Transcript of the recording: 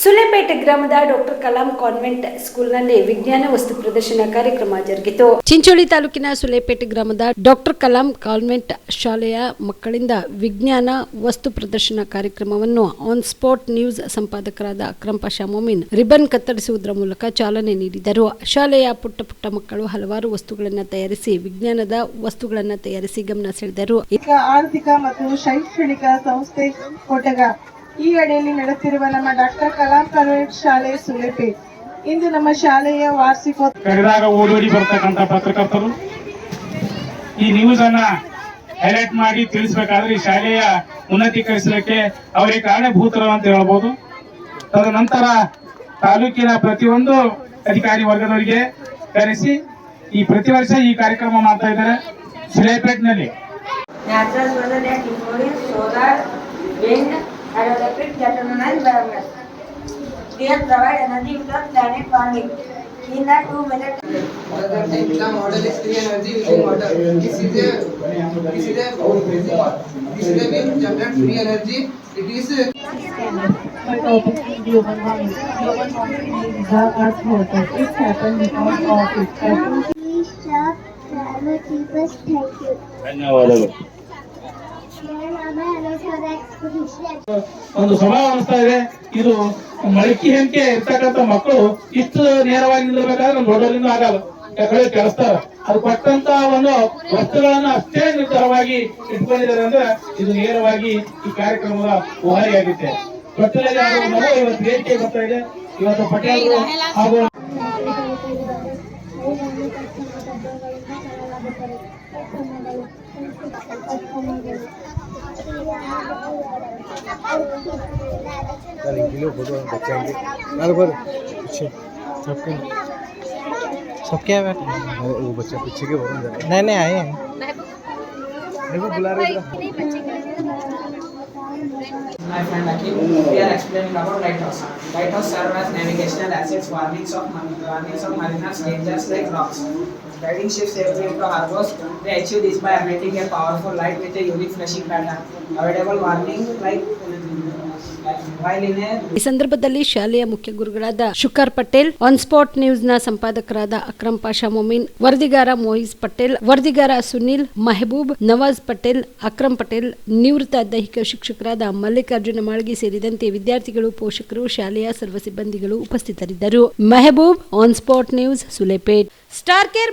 ಸುಲೆಪೇಟೆ ಗ್ರಾಮದ doctor Kalam convent ಸ್ಕೂಲ್ನಲ್ಲಿ ವಿಜ್ಞಾನ ವಸ್ತು ಪ್ರದರ್ಶನ ಕಾರ್ಯಕ್ರಮ ಜರುಗಿತು. ಚಿಂಚೋಳಿ ತಾಲೂಕಿನ ಸುಲೇಪೇಟೆ ಗ್ರಾಮದ ಡಾಕ್ಟರ್ ಕಲಾಂ ಕಾನ್ವೆಂಟ್ ಶಾಲೆಯ ಮಕ್ಕಳಿಂದ ವಿಜ್ಞಾನ ವಸ್ತು ಪ್ರದರ್ಶನ ಕಾರ್ಯಕ್ರಮವನ್ನು ಆನ್ ಸ್ಪಾಟ್ ನ್ಯೂಸ್ ಸಂಪಾದಕರಾದ ಅಕ್ರಮ್ ಪಾಷಾ ಮೊಮಿನ್ ರಿಬನ್ ಕತ್ತರಿಸುವುದರ ಮೂಲಕ ಚಾಲನೆ ನೀಡಿದರು. ಶಾಲೆಯ ಪುಟ್ಟ ಪುಟ್ಟ ಮಕ್ಕಳು ಹಲವಾರು ವಸ್ತುಗಳನ್ನು ತಯಾರಿಸಿ ವಿಜ್ಞಾನದ ವಸ್ತುಗಳನ್ನು ತಯಾರಿಸಿ ಗಮನ ಸೆಳೆದರು. ಆರ್ಥಿಕ ಮತ್ತು ಶೈಕ್ಷಣಿಕ ಸಂಸ್ಥೆ ಈ ಅಡಿಯಲ್ಲಿ ನಡೆಯುತ್ತಿರುವ ನಮ್ಮ ಡಾಕ್ಟರ್ ಕಲಾಂ ಕಾನ್ವೆಂಟ್ ಶಾಲೆ ಸುಲೇಪೆ. ಇಂದು ನಮ್ಮ ಶಾಲೆಯ ವಾರ್ಷಿಕೋತ್ಸವ ಕರೆದಾಗ ಓಡೋಡಿ ಬರ್ತಕ್ಕಂಥ ಪತ್ರಕರ್ತರು ಈ ನ್ಯೂಸ್ ಅನ್ನ ಹೈಲೈಟ್ ಮಾಡಿ ತಿಳಿಸಬೇಕಾದ್ರೆ ಈ ಶಾಲೆಯ ಉನ್ನತೀಕರಿಸಲಿಕ್ಕೆ ಅವರಿಗೆ ಕಾರಣಭೂತರು ಅಂತ ಹೇಳ್ಬೋದು. ತದನಂತರ ತಾಲೂಕಿನ ಪ್ರತಿಯೊಂದು ಅಧಿಕಾರಿ ವರ್ಗದವರಿಗೆ ಕರೆಸಿ ಈ ಪ್ರತಿ ವರ್ಷ ಈ ಕಾರ್ಯಕ್ರಮ ಮಾಡ್ತಾ ಇದ್ದಾರೆ. ಸುಲೇಪೇಟ್ನಲ್ಲಿ. Natural ಸೋಲಾರ್ that அடலப்பின் ஜட்டனுடன் வாருங்கள் dear provide energy without planet warming. In a two minute the technical model is free energy using water. This is a this is a this is a being generate free energy. It is global warming. Global warming is the earth water. It happens because of it. Please stop. Thank you. धन्यवाद ಒಂದು ಸ್ವಭಾವ ಅನಿಸ್ತಾ ಇದೆ. ಇದು ಮಳಕಿ ಹೆಂಕೆ ಇರ್ತಕ್ಕಂಥ ಮಕ್ಕಳು ಇಷ್ಟು ನೇರವಾಗಿ ನಿಲ್ಲಬೇಕಾದ್ರೆ ನಮ್ಮ ದೊಡ್ಡವರಿಂದ ಆಗಲ್ಲ ಯಾಕಂದ್ರೆ ಕೆಲಸ್ತಾರ ಅದು ಕೊಟ್ಟಂತ ಒಂದು ವಸ್ತುಗಳನ್ನ ಅಷ್ಟೇ ನಿರ್ಧಾರವಾಗಿ ಇಟ್ಕೊಂಡಿದ್ದಾರೆ ಅಂದ್ರೆ ಇದು ನೇರವಾಗಿ ಈ ಕಾರ್ಯಕ್ರಮದ ಉಹಾರಿಯಾಗುತ್ತೆ ತೊಟ್ಟಲಲ್ಲಿ ಆಗುವ ಇವತ್ತು ಬೇಡಿಕೆ ಬರ್ತಾ ಇದೆ. ಇವತ್ತು ಪಟೇಲ್ ಹಾಗೂ దాని కిలో ఫోటో వచ్చాయండి నలుగురు पीछे सबके सबके आए वो बच्चा पीछे के बहुत नए नए आए हैं देखो बुला रहे Hi friend Akhil, we are explaining about lighthouse. Lighthouse serve as navigational assets, warnings of warnings of mariners, dangers like rocks. Guiding shifts safely into harbors. They achieve this by emitting a powerful light with a unique flashing pattern. Avoidable warning like a ಈ ಸಂದರ್ಭದಲ್ಲಿ ಶಾಲೆಯ ಮುಖ್ಯ ಗುರುಗಳಾದ ಶುಕರ್ Patel on spot ನ್ಯೂಸ್ನ ಸಂಪಾದಕರಾದ ಅಕ್ರಮ್ ಪಾಷಾ ಮೊಮಿನ್ ವರದಿಗಾರ ಮೋಹಿಸ್ ಪಟೇಲ್ ವರದಿಗಾರ ಸುನಿಲ್ ಮೆಹಬೂಬ್ ನವಾಜ್ ಪಟೇಲ್ ಅಕ್ರಮ್ ಪಟೇಲ್ ನಿವೃತ್ತ ದೈಹಿಕ ಶಿಕ್ಷಕರಾದ ಮಲ್ಲಿಕಾರ್ಜುನ ಮಾಳ್ಗಿ ಸೇರಿದಂತೆ ವಿದ್ಯಾರ್ಥಿಗಳು ಪೋಷಕರು ಶಾಲೆಯ ಸರ್ವ ಸಿಬ್ಬಂದಿಗಳು ಉಪಸ್ಥಿತರಿದ್ದರು Mehboob on spot news Sulepet star care